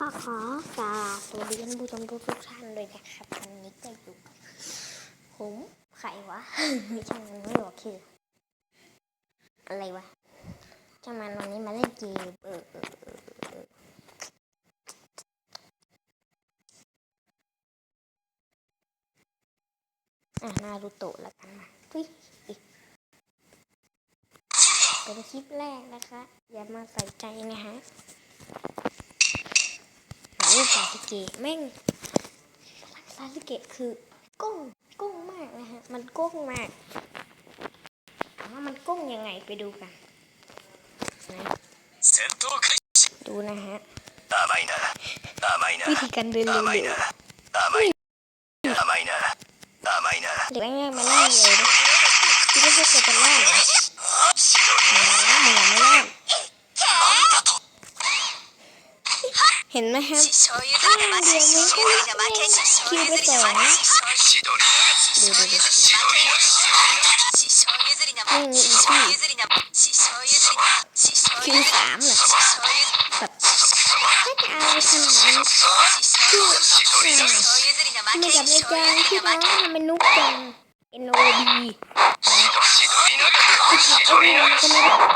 พ่อขอกราบสวัสดีท่านผู้ชมทุกทุกๆท่านเลยนะครับวันนี้ก็อยู่ผมใครวะไม่ใช่มันไม่บอกชื่ออะไรวะช่างมันวันนี้มาเล่นเกมเออเออเออเอออะนารูโตะล้วกันมาฟิเป็นคลิปแรกนะคะ อย่ามาใส่ใจนะฮะโอ้ซาสึ เกะแม่งซาสึเกะคือก้งก้งมากนะฮะ มันก้งมากถามว่ามันก้งยังไงไปดูกันดูนะฮะวิธีการเดินเร็วๆเด็กง่ายมาเล่นเลยนะที่ไม่ใช่คนจะเล่น เห็นไหมครับข้าเดียวมันก็คิวไปต่งนะดูดูดูนี่มีอีกที่คิวสามเลยแบบถ้าจะเอาขนาดนี้คือมากับในจางที่ร้านมันเป็นนุ๊กจัง N O B โอเคก็ไม่ได้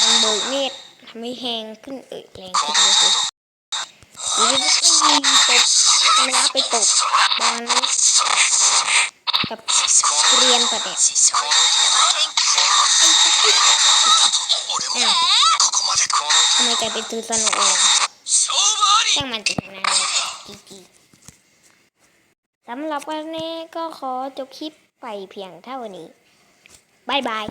มันเบิกเนตรทำให้แหงขึ้นเอ่ยแรงขึ้นเลยนี่ไม่ยิงตบไม่รับไปตบมันกับเรียนประเด็นทำไมกลายเป็นตูสนุกช่างมันจิตนะจริสำหรับวันนี้ก็ขอจบคลิปไปเพียงเท่านี้บายบาย